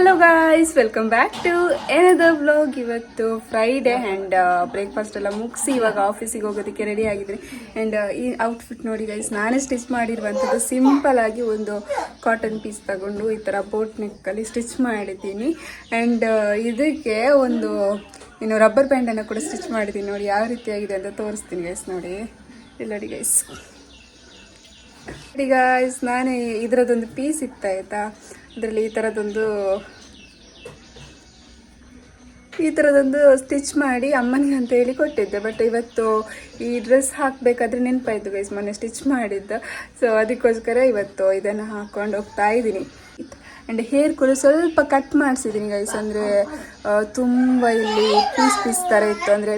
Hello guys welcome back to ಏನದ blog ಇವತ್ತು Friday and breakfast ಎಲ್ಲ ಮುಗಿಸಿ ಇವಾಗ ಆಫೀಸಿಗೆ ಹೋಗೋದಕ್ಕೆ ರೆಡಿ ಆಗಿದ್ರೆ ಆ್ಯಂಡ್ ಈ ಔಟ್ಫಿಟ್ ನೋಡಿ ಗೈಸ್ ನಾನೇ ಸ್ಟಿಚ್ ಮಾಡಿರುವಂಥದ್ದು ಸಿಂಪಲ್ ಆಗಿ ಒಂದು ಕಾಟನ್ ಪೀಸ್ ತಗೊಂಡು ಈ ಥರ ಬೋಟ್ ನೆಕ್ಕಲ್ಲಿ ಸ್ಟಿಚ್ ಮಾಡಿದ್ದೀನಿ. ಆ್ಯಂಡ್ ಇದಕ್ಕೆ ಒಂದು, ಇನ್ನು ರಬ್ಬರ್ ಬ್ಯಾಂಡನ್ನು ಕೂಡ ಸ್ಟಿಚ್ ಮಾಡಿದ್ದೀನಿ. ನೋಡಿ, ಯಾವ ರೀತಿಯಾಗಿದೆ ಅಂತ ತೋರಿಸ್ತೀನಿ ಗೈಸ್ ನೋಡಿ. ಇಲ್ಲ, ನೋಡಿ ಗೈಸ್ ಈಗ ನಾನು ಇದರದ್ದೊಂದು ಪೀಸ್ ಇತ್ತು, ಆಯಿತಾ? ಅದರಲ್ಲಿ ಈ ಥರದೊಂದು ಈ ಥರದೊಂದು ಸ್ಟಿಚ್ ಮಾಡಿ ಅಮ್ಮನಿಗೆ ಅಂತ ಹೇಳಿ ಕೊಟ್ಟಿದ್ದೆ. ಬಟ್ ಇವತ್ತು ಈ ಡ್ರೆಸ್ ಹಾಕಬೇಕಾದ್ರೆ ನೆನಪಾಯಿತು ಗೈಸ್ ಮೊನ್ನೆ ಸ್ಟಿಚ್ ಮಾಡಿದ್ದ. ಸೊ ಅದಕ್ಕೋಸ್ಕರ ಇವತ್ತು ಇದನ್ನು ಹಾಕ್ಕೊಂಡು ಹೋಗ್ತಾ ಇದ್ದೀನಿ. ಆ್ಯಂಡ್ ಹೇರ್ ಕೂಡ ಸ್ವಲ್ಪ ಕಟ್ ಮಾಡಿಸಿದ್ದೀನಿ ಗೈಸ್ ಅಂದರೆ ತುಂಬ ಇಲ್ಲಿ ಪೀಸ್ ಪೀಸ್ ಥರ ಇತ್ತು. ಅಂದರೆ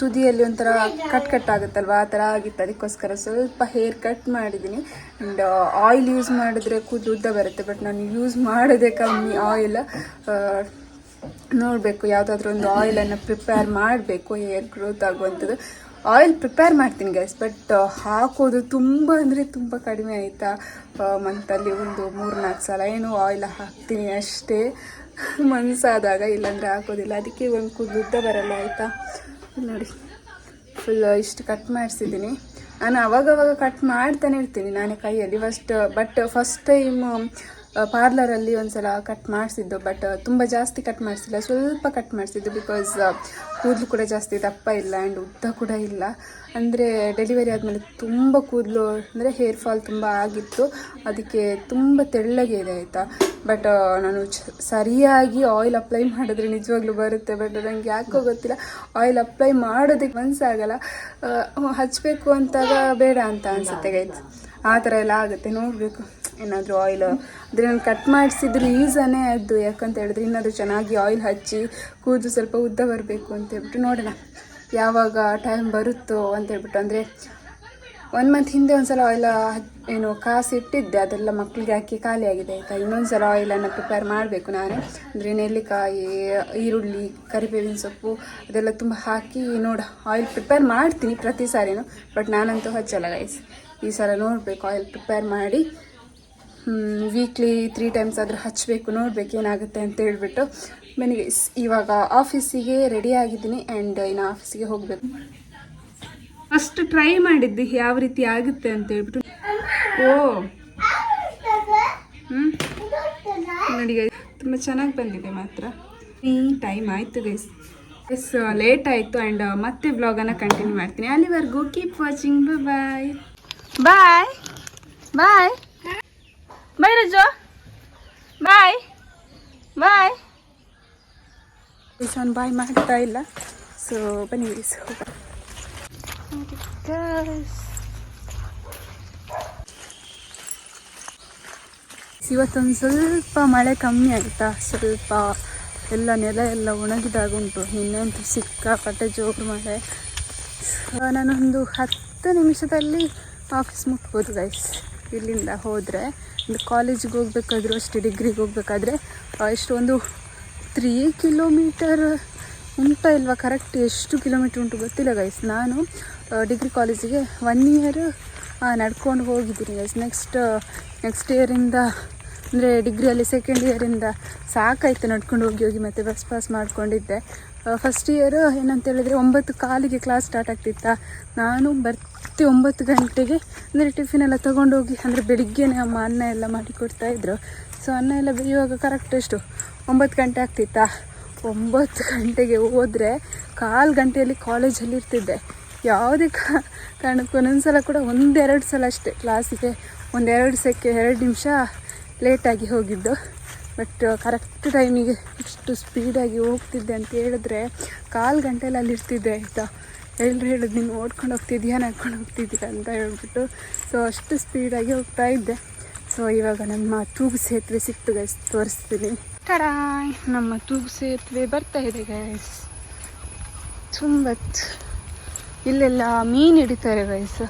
ತುದಿಯಲ್ಲಿ ಒಂಥರ ಕಟ್ ಕಟ್ ಆಗುತ್ತಲ್ವ? ಆ ಥರ ಆಗಿತ್ತು. ಅದಕ್ಕೋಸ್ಕರ ಸ್ವಲ್ಪ ಹೇರ್ ಕಟ್ ಮಾಡಿದ್ದೀನಿ. ಆ್ಯಂಡ್ ಆಯಿಲ್ ಯೂಸ್ ಮಾಡಿದ್ರೆ ಕೂದಲು ಉದ್ದ ಬರುತ್ತೆ. ಬಟ್ ನಾನು ಯೂಸ್ ಮಾಡೋದೇ ಕಮ್ಮಿ ಆಯಿಲ್ ನೋಡಬೇಕು. ಯಾವುದಾದ್ರೂ ಒಂದು ಆಯಿಲನ್ನು ಪ್ರಿಪೇರ್ ಮಾಡಬೇಕು. ಹೇರ್ ಗ್ರೋತ್ ಆಗುವಂಥದ್ದು. ಆಯಿಲ್ ಪ್ರಿಪೇರ್ ಮಾಡ್ತೀನಿ ಗ್ಯಾಸ್ ಬಟ್ ಹಾಕೋದು ತುಂಬ ಅಂದರೆ ತುಂಬ ಕಡಿಮೆ ಆಯಿತಾ? ಮಂತಲ್ಲಿ ಒಂದು ಮೂರು ನಾಲ್ಕು ಸಲ ಏನು ಆಯಿಲ್ ಹಾಕ್ತೀನಿ ಅಷ್ಟೇ. ಮನಸ್ಸಾದಾಗ ಇಲ್ಲಾಂದರೆ ಹಾಕೋದಿಲ್ಲ. ಅದಕ್ಕೆ ಒಂದು ಉದ್ದ ಬರಲ್ಲ, ಆಯಿತಾ? ನೋಡಿ. ಫುಲ್ ಇಷ್ಟು ಕಟ್ ಮಾಡಿಸಿದ್ದೀನಿ. ನಾನು ಅವಾಗವಾಗ ಕಟ್ ಮಾಡ್ತಾನೆ ಇರ್ತೀನಿ ನಾನೇ ಕೈಯಲ್ಲಿ. ಫಸ್ಟ್ ಬಟ್ ಫಸ್ಟ್ ಟೈಮ್ ಪಾರ್ಲರಲ್ಲಿ ಒಂದ್ಸಲ ಕಟ್ ಮಾಡಿಸಿದ್ದು ಬಟ್ ತುಂಬ ಜಾಸ್ತಿ ಕಟ್ ಮಾಡಿಸಿಲ್ಲ. ಸ್ವಲ್ಪ ಕಟ್ ಮಾಡಿಸಿದ್ದು ಬಿಕಾಸ್ ಕೂದಲು ಕೂಡ ಜಾಸ್ತಿ ದಪ್ಪ ಇಲ್ಲ ಆ್ಯಂಡ್ ಉದ್ದ ಕೂಡ ಇಲ್ಲ. ಅಂದರೆ ಡೆಲಿವರಿ ಆದಮೇಲೆ ತುಂಬ ಕೂದಲು, ಅಂದರೆ ಹೇರ್ ಫಾಲ್ ತುಂಬ ಆಗಿತ್ತು. ಅದಕ್ಕೆ ತುಂಬ ತೆಳ್ಳಗೆ ಇದೆ ಆಯಿತಾ. ಬಟ್ ನಾನು ಸರಿಯಾಗಿ ಆಯಿಲ್ ಅಪ್ಲೈ ಮಾಡಿದ್ರೆ ನಿಜವಾಗ್ಲೂ ಬರುತ್ತೆ ಬಟ್ ನನಗೆ ಯಾಕೋ ಗೊತ್ತಿಲ್ಲ. ಆಯಿಲ್ ಅಪ್ಲೈ ಮಾಡೋದಕ್ಕೆ ಮನಸ್ಸಾಗಲ್ಲ ಹಚ್ಚಬೇಕು ಅಂತಾಗ ಬೇಡ ಅಂತ ಅನಿಸುತ್ತೆ ಗೈಸ್ ಆ ಥರ ಎಲ್ಲ ಆಗುತ್ತೆ. ನೋಡಬೇಕು. ಏನಾದರೂ ಆಯಿಲ್ ಅಂದರೆ ನಾನು ಕಟ್ ಮಾಡಿಸಿದ್ರೆ ಈಸಾನೇ ಅದು ಯಾಕಂತ ಹೇಳಿದ್ರೆ ಏನಾದರೂ ಚೆನ್ನಾಗಿ ಆಯಿಲ್ ಹಚ್ಚಿ ಕೂದಲು ಸ್ವಲ್ಪ ಉದ್ದ ಬರಬೇಕು ಅಂತ ಹೇಳ್ಬಿಟ್ಟು ನೋಡೋಣ ಯಾವಾಗ ಟೈಮ್ ಬರುತ್ತೋ ಅಂತ ಹೇಳ್ಬಿಟ್ಟು. ಅಂದರೆ ಒನ್ ಮಂತ್ ಹಿಂದೆ ಒಂದ್ಸಲ ಆಯಿಲ್ ಏನು ಕಾಸು ಇಟ್ಟಿದ್ದೆ. ಅದೆಲ್ಲ ಮಕ್ಕಳಿಗೆ ಹಾಕಿ ಖಾಲಿ ಆಗಿದೆ ಆಯಿತಾ? ಇನ್ನೊಂದು ಸಲ ಆಯಿಲನ್ನು ಪ್ರಿಪೇರ್ ಮಾಡಬೇಕು ನಾನು. ಅಂದರೆ ನೆಲ್ಲಿಕಾಯಿ, ಈರುಳ್ಳಿ, ಕರಿಬೇವಿನ ಸೊಪ್ಪು ಅದೆಲ್ಲ ತುಂಬ ಹಾಕಿ ನೋಡ ಆಯಿಲ್ ಪ್ರಿಪೇರ್ ಮಾಡ್ತೀನಿ ಪ್ರತಿ ಸಾರಿನೂ. ಬಟ್ ನಾನಂತೂ ಹಚ್ಚಲ್ಲ ಗೈಸ್ ಈ ಸಲ ನೋಡಬೇಕು ಆಯಿಲ್ ಪ್ರಿಪೇರ್ ಮಾಡಿ. ವೀಕ್ಲಿ ತ್ರೀ ಟೈಮ್ಸ್ ಆದರೂ ಹಚ್ಚಬೇಕು ನೋಡಬೇಕು ಏನಾಗುತ್ತೆ ಅಂತ ಹೇಳ್ಬಿಟ್ಟು ನನಗೆ ಇವಾಗ ಆಫೀಸಿಗೆ ರೆಡಿ ಆಗಿದ್ದೀನಿ ಆ್ಯಂಡ್ ಇನ್ನು ಆಫೀಸಿಗೆ ಹೋಗಬೇಕು. ಫಸ್ಟ್ ಟ್ರೈ ಮಾಡಿದ್ದು ಯಾವ ರೀತಿ ಆಗುತ್ತೆ ಅಂತ ಹೇಳ್ಬಿಟ್ಟು. ಓ. ಹ್ಞೂ ನೋಡಿ ತುಂಬ ಚೆನ್ನಾಗಿ ಬಂದಿದೆ ಮಾತ್ರ. ಈ ಟೈಮ್ ಆಯಿತು ಗೈಸ್ ಎಸ್ ಲೇಟ್ ಆಯಿತು ಆ್ಯಂಡ್ ಮತ್ತೆ ಬ್ಲಾಗನ್ನು ಕಂಟಿನ್ಯೂ ಮಾಡ್ತೀನಿ. ಅಲ್ಲಿವರೆಗೂ ಕೀಪ್ ವಾಚಿಂಗ್ ಬಾಯ್ ಬಾಯ್ ಬಾಯ್ ಬಾಯ್ ರಜೋ ಬಾಯ್ ಬಾಯ್ ಅವನು ಬಾಯ್ ಮಾಡ್ತಾ ಇಲ್ಲ. ಸೊ ಬನ್ನಿ ಹೋಗೋಣ ಇವತ್ತೊಂದು ಸ್ವಲ್ಪ ಮಳೆ ಕಮ್ಮಿ ಆಯಿತಾ? ಸ್ವಲ್ಪ ಎಲ್ಲ ನೆಲ ಎಲ್ಲ ಒಣಗಿದಾಗುಂಟು. ನಿನ್ನೆಂತೂ ಸಿಕ್ಕಾಪಟ್ಟೆ ಜೋರು ಮಳೆ. ಸೊ ನಾನೊಂದು ಹತ್ತು ನಿಮಿಷದಲ್ಲಿ ಆಫೀಸ್ ಮುಟ್ಬೋದು ಗೈಸ್ ಇಲ್ಲಿಂದ ಹೋದರೆ ಒಂದು ಕಾಲೇಜಿಗೆ ಹೋಗ್ಬೇಕಾದ್ರೂ ಅಷ್ಟೇ ಡಿಗ್ರಿಗೆ ಹೋಗ್ಬೇಕಾದ್ರೆ ಎಷ್ಟೊಂದು ತ್ರೀ ಕಿಲೋಮೀಟರ್ ಉಂಟಾ ಇಲ್ವಾ? ಕರೆಕ್ಟ್ ಎಷ್ಟು ಕಿಲೋಮೀಟ್ರ್ ಉಂಟು ಗೊತ್ತಿಲ್ಲ ಗೈಸ್ ನಾನು ಡಿಗ್ರಿ ಕಾಲೇಜಿಗೆ ಒನ್ ಇಯರ್ ನಡ್ಕೊಂಡು ಹೋಗಿದ್ದೀನಿ ಗೈಸ್ ನೆಕ್ಸ್ಟ್ ನೆಕ್ಸ್ಟ್ ಇಯರಿಂದ ಅಂದರೆ ಡಿಗ್ರಿಯಲ್ಲಿ ಸೆಕೆಂಡ್ ಇಯರಿಂದ ಸಾಕಾಯಿತು ನಡ್ಕೊಂಡು ಹೋಗಿ ಹೋಗಿ ಮತ್ತೆ ಬಸ್ ಪಾಸ್ ಮಾಡ್ಕೊಂಡಿದ್ದೆ. ಫಸ್ಟ್ ಇಯರ್ ಏನಂತ ಹೇಳಿದ್ರೆ ಒಂಬತ್ತು ಕಾಲಿಗೆ ಕ್ಲಾಸ್ ಸ್ಟಾರ್ಟ್ ಆಗ್ತಿತ್ತಾ? ನಾನು ಬರ್ತಿ ಒಂಬತ್ತು ಗಂಟೆಗೆ, ಅಂದರೆ ಟಿಫಿನ್ ಎಲ್ಲ ತೊಗೊಂಡೋಗಿ, ಅಂದರೆ ಬೆಳಿಗ್ಗೆನೇ ಅಮ್ಮ ಅನ್ನ ಎಲ್ಲ ಮಾಡಿ ಕೊಡ್ತಾಯಿದ್ರು ಸೊ ಅನ್ನ ಎಲ್ಲ ಬೇಯುವಾಗ ಕರೆಕ್ಟ್ ಎಷ್ಟು? ಒಂಬತ್ತು ಗಂಟೆ ಆಗ್ತಿತ್ತಾ? ಒಂಬತ್ತು ಗಂಟೆಗೆ ಹೋದರೆ ಕಾಲು ಗಂಟೆಯಲ್ಲಿ ಕಾಲೇಜಲ್ಲಿ ಇರ್ತಿದ್ದೆ. ಯಾವುದೇ ಕಾರಣಕ್ಕೂ ಒಂದೊಂದು ಸಲ ಕೂಡ ಒಂದೆರಡು ಸಲ ಅಷ್ಟೇ ಕ್ಲಾಸಿಗೆ ಒಂದೆರಡು ಸೆಕೆ, ಎರಡು ನಿಮಿಷ ಲೇಟಾಗಿ ಹೋಗಿದ್ದು. ಬಟ್ ಕರೆಕ್ಟ್ ಟೈಮಿಗೆ ಇಷ್ಟು ಸ್ಪೀಡಾಗಿ ಹೋಗ್ತಿದ್ದೆ ಅಂತ ಹೇಳಿದ್ರೆ ಕಾಲು ಗಂಟೆಲಿ ಅಲ್ಲಿ ಇರ್ತಿದ್ದೆ, ಆಯಿತಾ? ಎಲ್ಲರೂ ಹೇಳಿದ್ ನೀನು ಓಡ್ಕೊಂಡು ಹೋಗ್ತಿದ್ಯಾ? ನಡ್ಕೊಂಡು ಹೋಗ್ತಿದ್ದೀರಾ? ಅಂತ ಹೇಳ್ಬಿಟ್ಟು ಸೊ ಅಷ್ಟು ಸ್ಪೀಡಾಗಿ ಹೋಗ್ತಾ ಇದ್ದೆ. ಸೊ ಇವಾಗ ನಮ್ಮ ತೂಗು ಸೇತುವೆ ಸಿಕ್ತು ಗೈಸ್ ತೋರಿಸ್ತೀನಿ. ಟಡಾಯ್ ನಮ್ಮ ತೂಗು ಸೇತುವೆ ಬರ್ತಾ ಇದೆ ಗೈಸ್ ತುಂಬ ಇಲ್ಲೆಲ್ಲ ಮೀನು ಹಿಡಿತಾರೆ ಗೈಸ್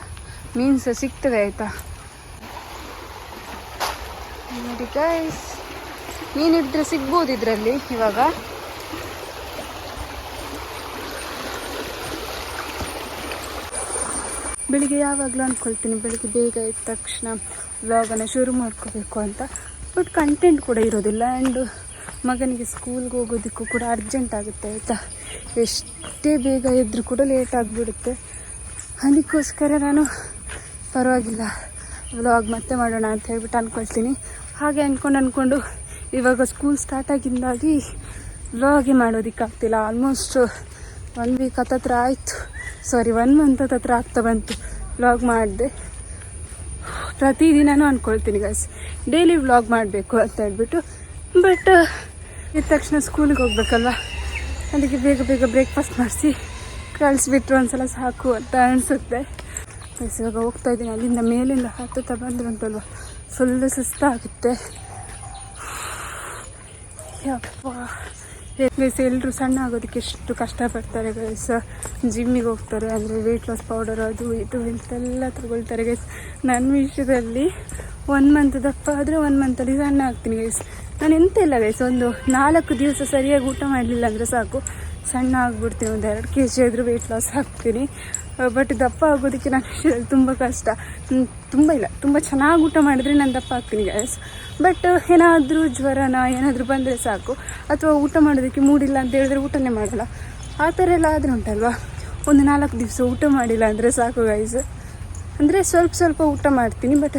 ಮೀನು ಸಹ ಸಿಗ್ತದೆ, ಆಯಿತಾ? ನೋಡಿ ಗೈಸ್ ಮೀನು ಹಿಡಿದ್ರೆ ಸಿಗ್ಬೋದು ಇದರಲ್ಲಿ ಇವಾಗ. ಬೆಳಿಗ್ಗೆ ಯಾವಾಗಲೂ ಅಂದ್ಕೊಳ್ತೀನಿ ಬೆಳಿಗ್ಗೆ ಬೇಗ ಎದ್ದ ತಕ್ಷಣ ವ್ಲಾಗನ್ನು ಶುರು ಮಾಡ್ಕೋಬೇಕು ಅಂತ. ಬಟ್ ಕಂಟೆಂಟ್ ಕೂಡ ಇರೋದಿಲ್ಲ ಆ್ಯಂಡ್ ಮಗನಿಗೆ ಸ್ಕೂಲ್ಗೆ ಹೋಗೋದಕ್ಕೂ ಕೂಡ ಅರ್ಜೆಂಟ್ ಆಗುತ್ತೆ, ಆಯಿತಾ? ಎಷ್ಟೇ ಬೇಗ ಇದ್ದರೂ ಕೂಡ ಲೇಟ್ ಆಗಿಬಿಡುತ್ತೆ. ಅದಕ್ಕೋಸ್ಕರ ನಾನು ಪರವಾಗಿಲ್ಲ ವ್ಲಾಗ್ ಮತ್ತೆ ಮಾಡೋಣ ಅಂತ ಹೇಳ್ಬಿಟ್ಟು ಅಂದ್ಕೊಳ್ತೀನಿ ಹಾಗೆ ಅಂದ್ಕೊಂಡು ಅಂದ್ಕೊಂಡು ಇವಾಗ ಸ್ಕೂಲ್ ಸ್ಟಾರ್ಟ್ ಆಗಿಂದಾಗಿ ಮಾಡೋದಿಕ್ಕೆ ಮಾಡೋದಕ್ಕಾಗ್ತಿಲ್ಲ. ಆಲ್ಮೋಸ್ಟ್ ಒನ್ ವೀಕ್ ಹತ್ತತ್ರ ಆಯಿತು. ಸಾರಿ ಒನ್ ಮಂತ್ ಹತ್ತತ್ರ ಆಗ್ತಾ ಬಂತು ವ್ಲಾಗ್ ಮಾಡಿದೆ. ಪ್ರತಿದಿನನೂ ಅಂದ್ಕೊಳ್ತೀನಿ ಗೈಸ್ ಡೈಲಿ ವ್ಲಾಗ್ ಮಾಡಬೇಕು ಅಂತ ಹೇಳ್ಬಿಟ್ಟು. ಬಟ್ ಇದ ತಕ್ಷಣ ಸ್ಕೂಲಿಗೆ ಹೋಗ್ಬೇಕಲ್ವ? ಅದಕ್ಕೆ ಬೇಗ ಬೇಗ ಬ್ರೇಕ್ಫಾಸ್ಟ್ ಮಾಡಿಸಿ ಕಳಿಸ್ಬಿಟ್ರು ಒಂದ್ಸಲ ಸಾಕು ಅಂತ ಅನಿಸುತ್ತೆ. ಇವಾಗ ಹೋಗ್ತಾ ಇದ್ದೀನಿ. ಅಲ್ಲಿಂದ ಮೇಲಿಂದ ಹತ್ತುತ್ತಾ ಬಂದ್ರಂತಲ್ವ ಫುಲ್ಲು ಸುಸ್ತಾಗುತ್ತೆ. ಯಪ್ಪ. ಗೈಸ್ ಎಲ್ಲರೂ ಸಣ್ಣ ಆಗೋದಕ್ಕೆ ಎಷ್ಟು ಕಷ್ಟಪಡ್ತಾರೆ ಗೈಸ್ ಜಿಮ್ಮಿಗೆ ಹೋಗ್ತಾರೆ ಅಂದರೆ ವೆಯ್ಟ್ ಲಾಸ್ ಪೌಡರ್ ಅದು ಇದು ಎಲ್ಲ ತಗೊಳ್ತಾರೆ ಗೈಸ್ ನನ್ನ ವಿಷಯದಲ್ಲಿ ಒನ್ ಮಂತ್ ದಪ್ಪ ಆದರೆ ಒನ್ ಮಂತಲ್ಲಿ ಸಣ್ಣ ಆಗ್ತೀನಿ ಗೈಸ್ ನಾನು ಎಂತ ಇಲ್ಲ ಗೈಸ್ ಒಂದು ನಾಲ್ಕು ದಿವಸ ಸರಿಯಾಗಿ ಊಟ ಮಾಡಲಿಲ್ಲ ಅಂದರೆ ಸಾಕು. ಸಣ್ಣ ಆಗಿಬಿಡ್ತೀನಿ, ಒಂದು ಎರಡು ಕೆ ಜಿ ಆದರೂ ವೆಯ್ಟ್ ಲಾಸ್ ಆಗ್ತೀನಿ ಬಟ್ ದಪ್ಪ ಆಗೋದಕ್ಕೆ ನಾನು ತುಂಬ ಕಷ್ಟ. ತುಂಬ ಇಲ್ಲ. ತುಂಬ ಚೆನ್ನಾಗಿ ಊಟ ಮಾಡಿದ್ರೆ ನಾನು ದಪ್ಪ ಆಗ್ತೀನಿ ಗ್ಯಾಸ್ ಬಟ್ ಏನಾದರೂ ಜ್ವರನ ಏನಾದರೂ ಬಂದರೆ ಸಾಕು. ಅಥವಾ ಊಟ ಮಾಡೋದಕ್ಕೆ ಮೂಡಿಲ್ಲ ಅಂತ ಹೇಳಿದ್ರೆ ಊಟನೇ ಮಾಡಲ್ಲ. ಆ ಥರ ಎಲ್ಲ ಆದರೆ ಉಂಟಲ್ವಾ? ಒಂದು ನಾಲ್ಕು ದಿವಸ ಊಟ ಮಾಡಿಲ್ಲ ಅಂದರೆ ಸಾಕು ಗೈಸ್ ಅಂದರೆ ಸ್ವಲ್ಪ ಸ್ವಲ್ಪ ಊಟ ಮಾಡ್ತೀನಿ ಬಟ್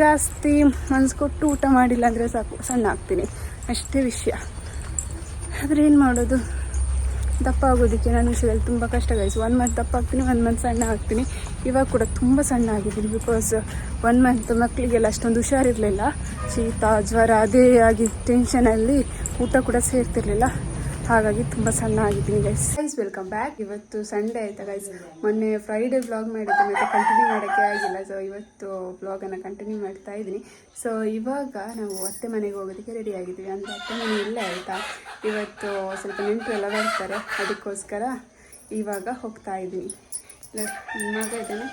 ಜಾಸ್ತಿ ಮನ್ಸು ಕೊಟ್ಟು ಊಟ ಮಾಡಿಲ್ಲ ಅಂದರೆ ಸಾಕು. ಸಣ್ಣ ಆಗ್ತೀನಿ ಅಷ್ಟೇ ವಿಷಯ. ಆದರೆ ಏನು ಮಾಡೋದು? ದಪ್ಪ ಆಗೋದಕ್ಕೆ ನಾನು ವಿಷಯದಲ್ಲಿ ತುಂಬ ಕಷ್ಟ ಗೈಸ್ ಒನ್ ಮಂತ್ ದಪ್ಪ ಆಗ್ತೀನಿ ಒನ್ ಮಂತ್ ಸಣ್ಣ ಆಗ್ತೀನಿ. ಇವಾಗ ಕೂಡ ತುಂಬ ಸಣ್ಣ ಆಗಿದ್ದೀನಿ ಬಿಕಾಸ್ ಒನ್ ಮಂತ್ ಮಕ್ಕಳಿಗೆಲ್ಲ ಅಷ್ಟೊಂದು ಹುಷಾರಿರಲಿಲ್ಲ. ಶೀತ, ಜ್ವರ, ಅದೇ ಆಗಿ ಟೆನ್ಷನಲ್ಲಿ ಊಟ ಕೂಡ ಸೇರ್ತಿರ್ಲಿಲ್ಲ. ಹಾಗಾಗಿ ತುಂಬ ಸಣ್ಣ ಆಗಿದ್ದೀನಿ ಗೈಸ್ ಗೈಸ್ ವೆಲ್ಕಮ್ ಬ್ಯಾಕ್ ಇವತ್ತು ಸಂಡೇ ಆಯ್ತಾ ಗೈಸ್ ಮೊನ್ನೆ ಫ್ರೈಡೇ ಬ್ಲಾಗ್ ಮಾಡಿದ್ದೆ, ಮತ್ತೆ ಕಂಟಿನ್ಯೂ ಮಾಡೋಕ್ಕೆ ಆಗಿಲ್ಲ. ಸೊ ಇವತ್ತು ಬ್ಲಾಗನ್ನು ಕಂಟಿನ್ಯೂ ಮಾಡ್ತಾ ಇದ್ದೀನಿ. ಸೊ ಇವಾಗ ನಾವು ಅತ್ತೆ ಮನೆಗೆ ಹೋಗೋದಕ್ಕೆ ರೆಡಿ ಆಗಿದ್ದೀವಿ. ಅಂದರೆ ಅತ್ತೆ ಮನೆ ಇಲ್ಲೇ, ಆಯಿತಾ? ಇವತ್ತು ಸ್ವಲ್ಪ ನೆಂಟರು ಎಲ್ಲ ಬರ್ತಾರೆ. ಅದಕ್ಕೋಸ್ಕರ ಇವಾಗ ಹೋಗ್ತಾ ಇದ್ದೀನಿ. ಮಗ ಇದ್ದಾನೆ?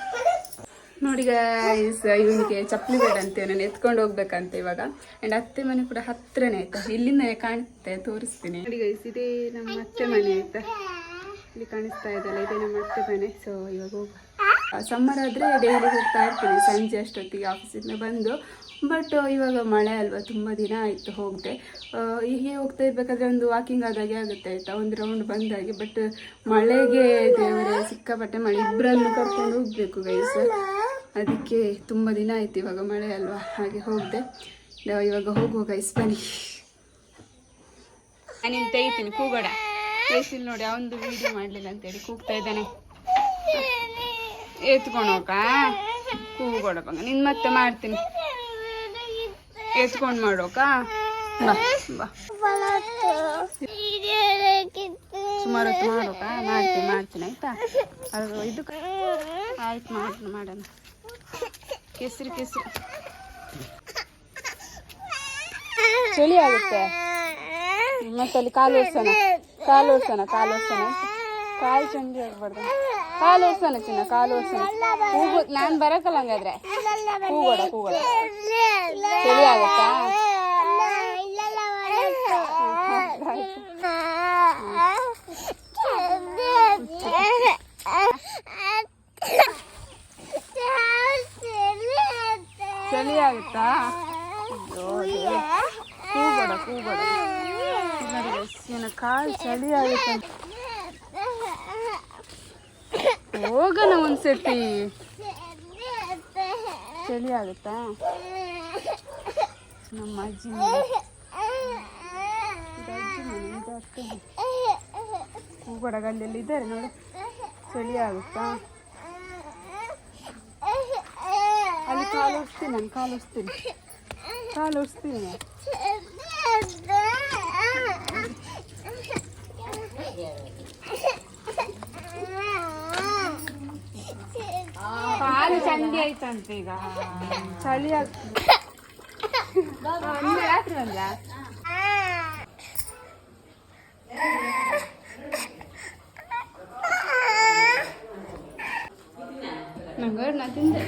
ನೋಡಿ ಗೈಸ್ ಇವನಿಗೆ ಚಪ್ಪಲಿ ಬೇಡ ಅಂತ ನಾನು ಎತ್ಕೊಂಡು ಹೋಗ್ಬೇಕಂತ ಇವಾಗ. ಆ್ಯಂಡ್ ಅತ್ತೆ ಮನೆ ಕೂಡ ಹತ್ರನೇ ಆಯ್ತಾ? ಇಲ್ಲಿಂದನೇ ಕಾಣುತ್ತೆ, ತೋರಿಸ್ತೀನಿ. ನೋಡಿ ಗೈಸ್ ಇದೇ ನಮ್ಮ ಅತ್ತೆ ಮನೆ ಆಯ್ತಾ? ಇಲ್ಲಿ ಕಾಣಿಸ್ತಾ ಇದೆಯಲ್ಲ ಇದೇ ನಮ್ಮ ಅತ್ತೆ ಮನೆ. ಸೊ ಇವಾಗ ಹೋಗ ಸಮ್ಮರ್ ಆದರೆ ಡೈಲಿ ಹೋಗ್ತಾ ಇರ್ತೀನಿ. ಸಂಜೆ ಅಷ್ಟೊತ್ತಿಗೆ ಆಫೀಸಿಂದ ಬಂದು. ಬಟ್ ಇವಾಗ ಮಳೆ ಅಲ್ವಾ, ತುಂಬ ದಿನ ಆಯಿತು ಹೋಗದೆ. ಹೀಗೆ ಹೋಗ್ತಾ ಇರ್ಬೇಕಾದ್ರೆ ಒಂದು ವಾಕಿಂಗ್ ಆದಾಗೆ ಆಗುತ್ತೆ, ಆಯಿತಾ? ಒಂದು ರೌಂಡ್ ಬಂದಾಗೆ. ಬಟ್ ಮಳೆಗೆ ದೇವರೇ, ಸಿಕ್ಕಾಪಟ್ಟೆ ಮಳೆ. ಇಬ್ಬರನ್ನು ಕರ್ಕೊಂಡು ಹೋಗಬೇಕು ಗೈಸ್ ಅದಕ್ಕೆ ತುಂಬ ದಿನ ಆಯ್ತು ಇವಾಗ ಮಳೆ ಅಲ್ವಾ? ಹಾಗೆ ಹೋಗಿದೆ. ಇವಾಗ ಹೋಗುವ ಗೈಸ್ ಬನ್ನಿ ತೆಗಿತೀನಿ ಕೂಗೋಡ ಕೇಸಿಲ್ ನೋಡಿ ಅವನದು ವೀಡಿಯೋ ಮಾಡಲಿಲ್ಲ ಅಂತೇಳಿ ಕೂಗ್ತಾ ಇದ್ದಾನೆ. ಎತ್ಕೊಂಡು ಹೋಗ? ಕೂಗೋಡ ಬಂಗ ನಿನ್ ಮತ್ತೆ ಮಾಡ್ತೀನಿ. ಎತ್ಕೊಂಡು ಮಾಡೋಕ ಸುಮಾರು ಹೊತ್ತು ಮಾಡೋಕ ಮಾಡ್ತೀನಿ ಮಾಡ್ತೀನಿ, ಆಯ್ತಾ? ಅದು ಇದು ಆಯ್ತು ಮಾಡೋಣ ಮಾಡೋಣ. ಕೆಸರು ಕೆಸರು ಚಳಿ ಆಗುತ್ತೆ ಮತ್ತೆ ಅಲ್ಲಿ ಕಾಲು ಓಡ್ಸೋಣ ಕಾಲು ಓಡ್ಸೋಣ ಕಾಲು ಓಡ್ಸೋಣ ಕಾಲು ಚಂಡಿ ಆಗ್ಬಾರ್ದು ಕಾಲು ಓಡ್ಸೋಣ ಚಿನ್ನ ಕಾಲು ಓಡ್ಸೋಣ ಹೂಗು ನಾನು ಬರಕಲ್ಲ ಹಂಗಾದ್ರೆ ಹೂಗೋಡ ಹೂಗೋಡ ಚಳಿ ಆಗುತ್ತಾ ಆಗುತ್ತಾ? ಕೂಬೇಡ ಕೂಬೇಡ ನನ್ನ ಕಾಲು ಚಳಿ ಆಗುತ್ತೆ ಹೋಗೋಣ ಒಂದ್ಸತಿ. ಚಳಿ ಆಗುತ್ತಾ? ನಮ್ಮ ಅಜ್ಜಿ ಮನೆ. ಇದು ಅಜ್ಜಿ ಮನೆ, ಇದು ಅತ್ತೆ ಮನೆ. ಕೂಗೋಡ ಗಲ್ಲಿಯಲ್ಲಿ ಇದ್ದಾರೆ ನೋಡಿ. ಚಳಿ ಆಗುತ್ತಾ? ಅಲ್ಲಿ ಕಾಲು ಒಡಿಸ್ತೀನಿ ನಾನು ಕಾಲು ಒಡಿಸ್ತೀನಿ ಕಾಲು ಒಡಿಸ್ತೀನಿ ಕಾಲು ಚಂಡಿ ಆಯ್ತಂತೆ ಈಗ ಚಳಿ ಆಗ್ತದೆ ರಾತ್ರಿ ಬಂದ ನಂಗೆ ನಾ ತಿಂದೆ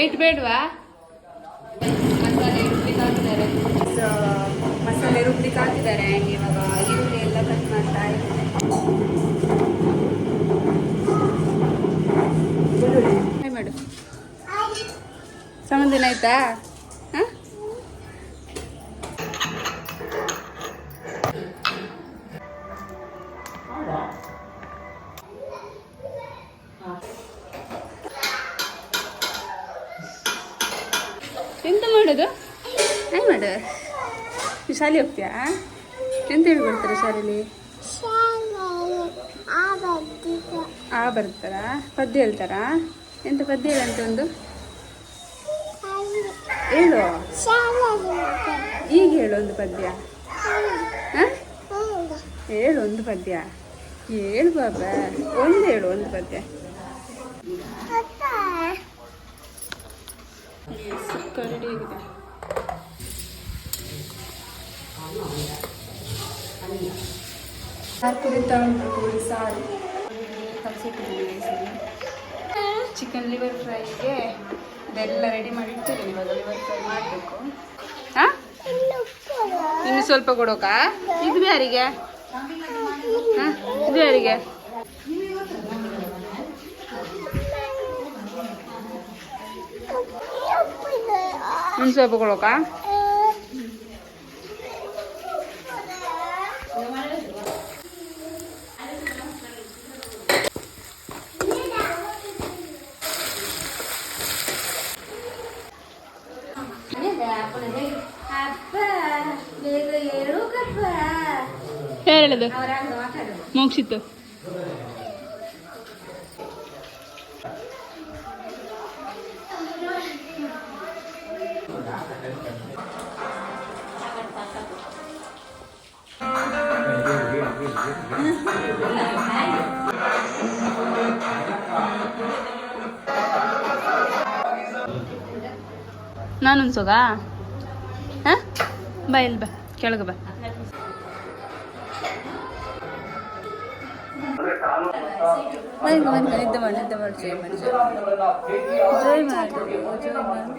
ಲೈಟ್ ಬೇಡವಾ? ಮಸಾಲೆ ರುಬ್ಲಿಕ್ಕೆ ಹಾಕಿದ್ದಾರೆ ಮಸಾಲೆ ರುಬ್ಲಿಕ್ಕೆ ಹಾಕಿದ್ದಾರೆ ಇವಾಗ ಈರುಳ್ಳಿ ಎಲ್ಲ ಕಟ್ ಮಾಡ್ತಾ ಇದ್ದಾರೆ. ಮಾಡು. ಆಯ್ತಾ? ಶಾಲೆ ಹೋಗ್ತೀಯಾ? ಎಂತ ಹೇಳ್ಕೊಡ್ತಾರೆ ಶಾಲೆಯಲ್ಲಿ ಆ ಬರ್ತಾರಾ ಪದ್ಯ ಹೇಳ್ತಾರಾ? ಎಂತ ಪದ್ಯ ಹೇಳಂತ ಒಂದು. ಹೇಳು. ಈಗ ಹೇಳು ಒಂದು ಪದ್ಯ. ಹಾಂ? ಹೇಳು ಒಂದು ಪದ್ಯ. ಹೇಳು ಬಾಬಾ ಒಂದು ಹೇಳು ಒಂದು ಪದ್ಯ. ಸುಕ್ಕ ರೆಡಿ ಆಗಿದೆ. ಸಾರು ಕುರಿತಾ ಉಂಟು ಕೋಳಿ ಸಾರು ಕಲಸಿಟ್ಟಿದ್ದೀನಿ ಚಿಕನ್ ಲಿವರ್ ಫ್ರೈಗೆ ಇದೆಲ್ಲ ರೆಡಿ ಮಾಡಿ ಇಟ್ಟಿದ್ದೀನಿ ಇವಾಗ. ಲಿವರ್ ಫ್ರೈ ಮಾಡಬೇಕು. ಹಾಂ ಇನ್ನು ಸ್ವಲ್ಪ ಕೊಡೋಕಾ? ಇದು ಯಾರಿಗೆ? ಹಾಂ ಇದು ಯಾರಿಗೆ? ಇನ್ನು ಸ್ವಲ್ಪ ಕೊಡೋಕಾ? ಯಾರು ಹೇಳದು? ಮೋಕ್ಷಿತ್ತು ನಾನು ಸೊಗ? ಹಾಂ? ಬಾ ಇಲ್ಲಿ ಬಾ. ಕೆಳಗೆ ಬಾ. ಮನೆಗೆ ಮನೆ ನಿದ್ದೆ ಮಾಡಿ ನಿದ್ದೆ ಮಾಡಿ ಜೈ ಮಾಡಿ ಜೈ ಮಾಡಿ ಜೈ ಮಾಡಿ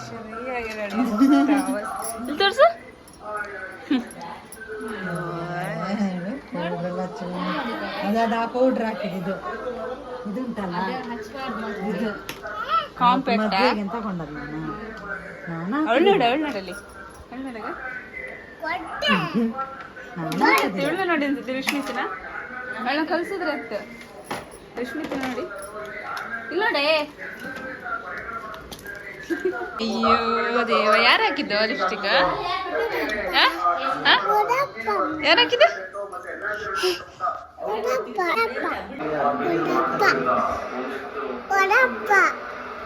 ಸರಿಯಾಗಿ ready. ಇಲ್ಲಿ ತೋರ್ಸು ಅದಾದ ಆ? ಪೌಡ್ರ್ ಹಾಕಿದ್ದು ಇದು ಉಂಟಲ್ಲ ಇದು ಕಾಂಪ್ಯಾಕ್ಟ್ ತಗೊಂಡದ್ದು ನಾನು ಒಳ್ಳೆ ಒಳ್ಳೆ ನೋಡು ಇವಳು ನೋಡಿ ಅಂತಿದ್ದೆ ರಶ್ಮಿತನ ಅವಳನ್ನ ಕಲ್ಸಿದ್ರೆ ಅತ್ತ ರಶ್ಮಿತ ನೋಡಿ. ಇಲ್ಲ ನೋಡಿ ಅಯ್ಯೋ ದೇವ ಯಾರು ಹಾಕಿದ್ದು ಲಿಪ್ಸ್ಟಿಕ್ ಯಾರು ಹಾಕಿದ್ದು?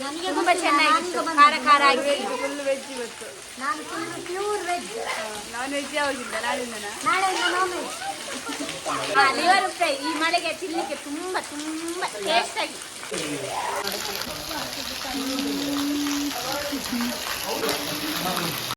ನನಗೆ ತುಂಬಾ ಚೆನ್ನಾಗಿತ್ತು. ಖಾರ ಖಾರ ಆಗಿ ಫುಲ್ ವೆಜ್ ಇವತ್ತು. ನಾನು full pure veg non veg ಯಾವಾಗಿಂದ ನಾಳೆ ನಾಳೆಯಿಂದ ನಾನ್ ವೆಜ್ ಲಿವರ್ ಫ್ರೈ ಈ ಮಳೆಗೆ ತಿನ್ನಲಿಕ್ಕೆ ತುಂಬಾ ತುಂಬಾ ಟೇಸ್ಟ್ ಆಗಿ.